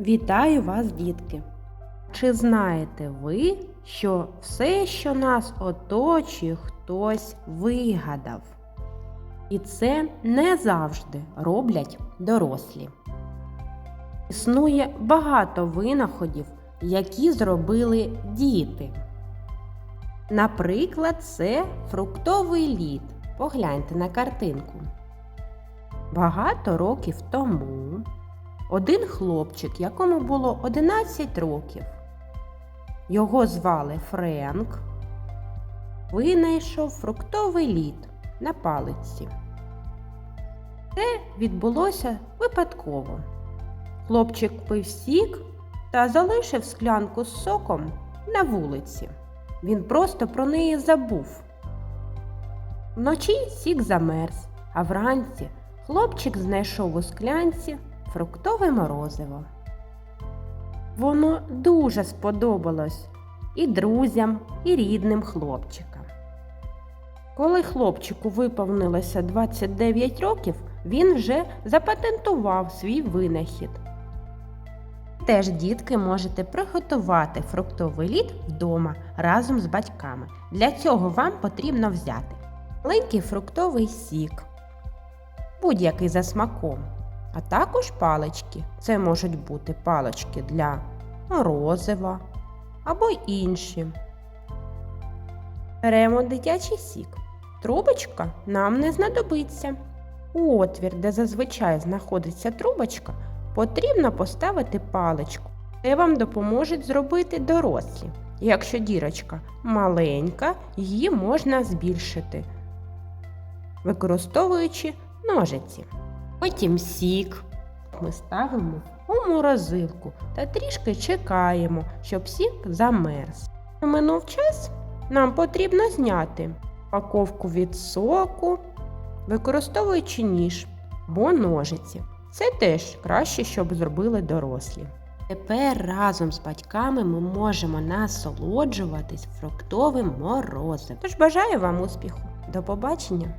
Вітаю вас, дітки! Чи знаєте ви, що все, що нас оточує, хтось вигадав? І це не завжди роблять дорослі. Існує багато винаходів, які зробили діти. Наприклад, це фруктовий лід. Погляньте на картинку. Багато років тому один хлопчик, якому було 11 років. Його звали Френк, винайшов фруктовий лід на палиці. Це відбулося випадково. Хлопчик пив сік та залишив склянку з соком на вулиці. Він просто про неї забув. Вночі сік замерз, а вранці хлопчик знайшов у склянці фруктове морозиво. Воно дуже сподобалось і друзям, і рідним хлопчика. Коли хлопчику виповнилося 29 років, він вже запатентував свій винахід. Теж, дітки, можете приготувати фруктовий лід вдома разом з батьками. Для цього вам потрібно взяти маленький фруктовий сік, будь-який за смаком, а також палички. Це можуть бути палички для морозива або інші. Беремо дитячий сік. Трубочка нам не знадобиться. У отвір, де зазвичай знаходиться трубочка, потрібно поставити паличку. Це вам допоможуть зробити дорослі. Якщо дірочка маленька, її можна збільшити, використовуючи ножиці. Потім сік ми ставимо у морозилку та трішки чекаємо, щоб сік замерз. Минув час, нам потрібно зняти паковку від соку, використовуючи ніж або ножиці. Це теж краще, щоб зробили дорослі. Тепер разом з батьками ми можемо насолоджуватись фруктовим морозивом. Тож бажаю вам успіху. До побачення!